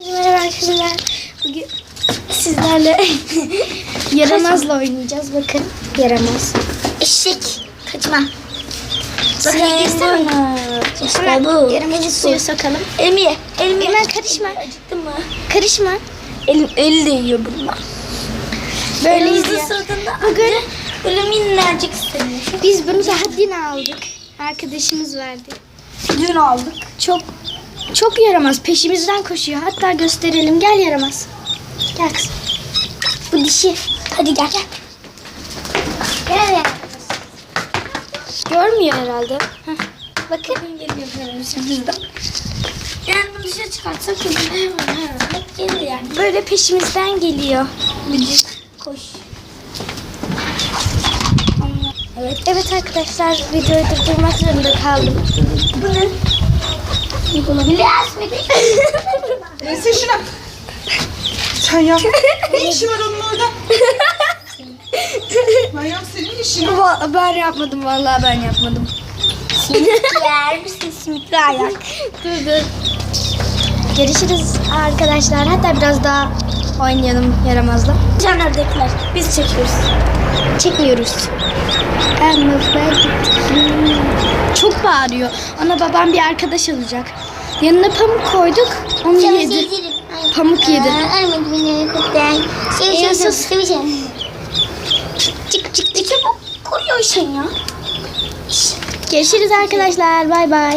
Merhaba arkadaşlar. Bugün sizlerle yaramazla oynayacağız. Bakın yaramaz. Eşek. Kaçma. Bakın girsene. İşte bu. Yaramazı suya sokalım. Elimi ye. Elimi ye. Hemen karışma. Acıktın mı? Karışma. Elim, eli de yiyor bununla. Böyle izliyor. Bugün böyle minnacık seni. biz bunu daha dün aldık. Arkadaşımız verdi. Dün aldık. Çok çok yaramaz. Peşimizden koşuyor. Hatta gösterelim. Gel yaramaz. Gel kızım. Bu dişi. Hadi gel gel. Gel yaramaz. Görmüyor herhalde. Heh. Bakın. Geliyor hızdan. Yani bunu dışarı çıkartsak ya. Hep gelir yani. Böyle peşimizden geliyor. Gıcık. Koş. Evet. Evet arkadaşlar videoyu durdurmak zorunda kaldım. Bu ne? Biraz mı? Neyse şuna. Sen yap. ne işi var onun orada? Meryem senin işin. Va- Ben yapmadım vallahi ben yapmadım. Yer misin simitli ayak? dur dur. Görüşürüz arkadaşlar. Hatta biraz daha oynayalım yaramazla. Can ördekler. Biz çekiyoruz. Çekmiyoruz. Çok bağırıyor. Ona babam bir arkadaş alacak. Yanına pamuk koyduk. Onu yedi. Pamuk yedi. Armut beni. Ee, sus. seveceğim. Çık çık çık. Bu koruyor sen ya. Görüşürüz arkadaşlar. Bay bay.